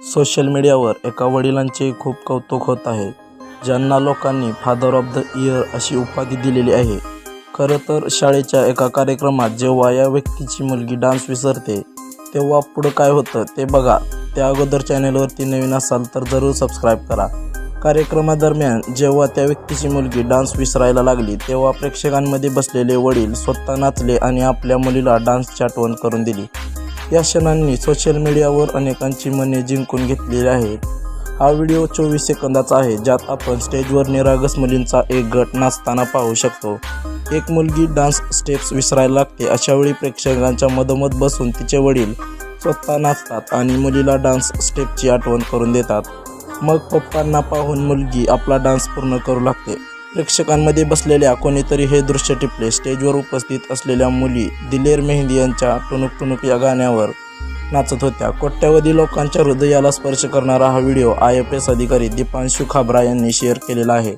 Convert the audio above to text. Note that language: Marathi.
सोशल मीडियावर एका वडिलांचे खूप कौतुक होत आहे. ज्यांना लोकांनी फादर ऑफ द इयर अशी उपाधी दिलेली आहे. खरं तर शाळेच्या एका कार्यक्रमात जेव्हा या व्यक्तीची मुलगी डान्स विसरते तेव्हा पुढं काय होतं ते बघा. त्या अगोदर चॅनेलवरती नवीन असाल तर जरूर सबस्क्राईब करा. कार्यक्रमादरम्यान जेव्हा त्या व्यक्तीची मुलगी डान्स विसरायला लागली तेव्हा प्रेक्षकांमध्ये बसलेले वडील स्वतः नाचले आणि आपल्या मुलीला डान्सची आठवण करून दिली. या क्षणांनी सोशल मीडियावर अनेकांची मने जिंकून घेतलेली आहेत. हा व्हिडिओ चोवीस सेकंदाचा आहे ज्यात आपण स्टेजवर निरागस मुलींचा एक गट नाचताना पाहू शकतो. एक मुलगी डान्स स्टेप्स विसरायला लागते अशावेळी प्रेक्षकांच्या मधोमध बसून तिचे वडील स्वतः नाचतात आणि मुलीला डान्स स्टेपची आठवण करून देतात. मग पप्पांना पाहून मुलगी आपला डान्स पूर्ण करू लागते. प्रेक्षकांमध्ये बसलेल्या कोणीतरी हे दृश्य टिपले. स्टेजवर उपस्थित असलेल्या मुली दिलेर मेहंदी यांच्या टुनुक टुनुक या गाण्यावर नाचत होत्या. कोट्यावधी लोकांच्या हृदयाला स्पर्श करणारा हा व्हिडिओ आय एफ एस अधिकारी दीपांशु खाबरा यांनी शेअर केलेला आहे.